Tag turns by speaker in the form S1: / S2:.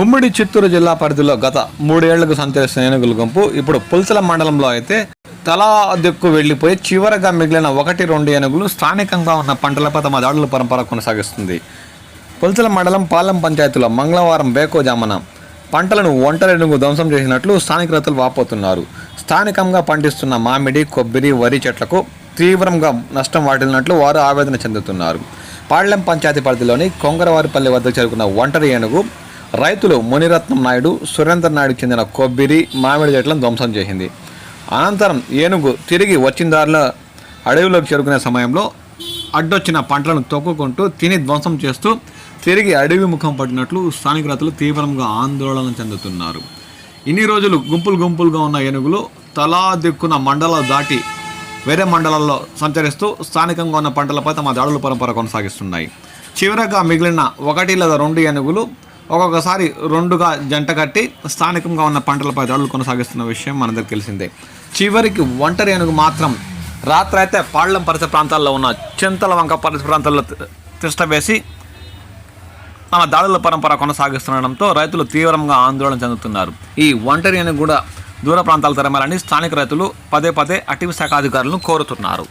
S1: ఉమ్మడి చిత్తూరు జిల్లా పరిధిలో గత మూడేళ్ళకు సంచరిస్తున్న ఏనుగుల గుంపు ఇప్పుడు పుల్సల మండలంలో అయితే తలా దిక్కు వెళ్ళిపోయి చివరగా మిగిలిన ఒకటి రెండు ఏనుగులు స్థానికంగా ఉన్న పంటలపై తమ దాడుల పరంపర కొనసాగిస్తుంది. పుల్సల మండలం పాలెం పంచాయతీలో మంగళవారం బేకోజామన పంటలను ఒంటరి ఏనుగు ధ్వంసం చేసినట్లు స్థానిక రైతులు వాపోతున్నారు. స్థానికంగా పండిస్తున్న మామిడి కొబ్బరి వరి చెట్లకు తీవ్రంగా నష్టం వాటిల్లినట్లు వారు ఆవేదన చెందుతున్నారు. పాళ్ళెం పంచాయతీ పరిధిలోని కొంగరవారిపల్లి వద్ద చేరుకున్న ఒంటరి ఏనుగు రైతులు మునిరత్నం నాయుడు సురేందర్ నాయుడు చెందిన కొబ్బరి మామిడి చెట్లను ధ్వంసం చేసింది. అనంతరం ఏనుగు తిరిగి వచ్చిన దారిలో అడవిలోకి చేరుకునే సమయంలో అడ్డొచ్చిన పంటలను తొక్కుకుంటూ తిని ధ్వంసం చేస్తూ తిరిగి అడవి ముఖం పట్టినట్లు స్థానిక రైతులు తీవ్రంగా ఆందోళన చెందుతున్నారు. ఇన్ని రోజులు గుంపులు గుంపులుగా ఉన్న ఏనుగులు తలా దిక్కున మండలాలు దాటి వేరే మండలాల్లో సంచరిస్తూ స్థానికంగా ఉన్న పంటలపై తమ దాడుల పరంపర కొనసాగిస్తున్నాయి. చివరగా మిగిలిన ఒకటి లేదా రెండు ఏనుగులు ఒక్కొక్కసారి రెండుగా జంట కట్టి స్థానికంగా ఉన్న పంటలపై దాడులు కొనసాగిస్తున్న విషయం మనందరికి తెలిసిందే. చివరికి ఒంటరి ఏనుగు మాత్రం రాత్రి అయితే పాళ్ళం పరిసర ప్రాంతాల్లో ఉన్న చింతల వంక పరిసర ప్రాంతాల్లో తిష్ట వేసి తమ దాడుల పరంపర కొనసాగిస్తుండడంతో రైతులు తీవ్రంగా ఆందోళన చెందుతున్నారు. ఈ ఒంటరి ఏనుగు కూడా దూర ప్రాంతాలు తరమాలని స్థానిక రైతులు పదే పదే అటవీ శాఖ అధికారులను కోరుతున్నారు.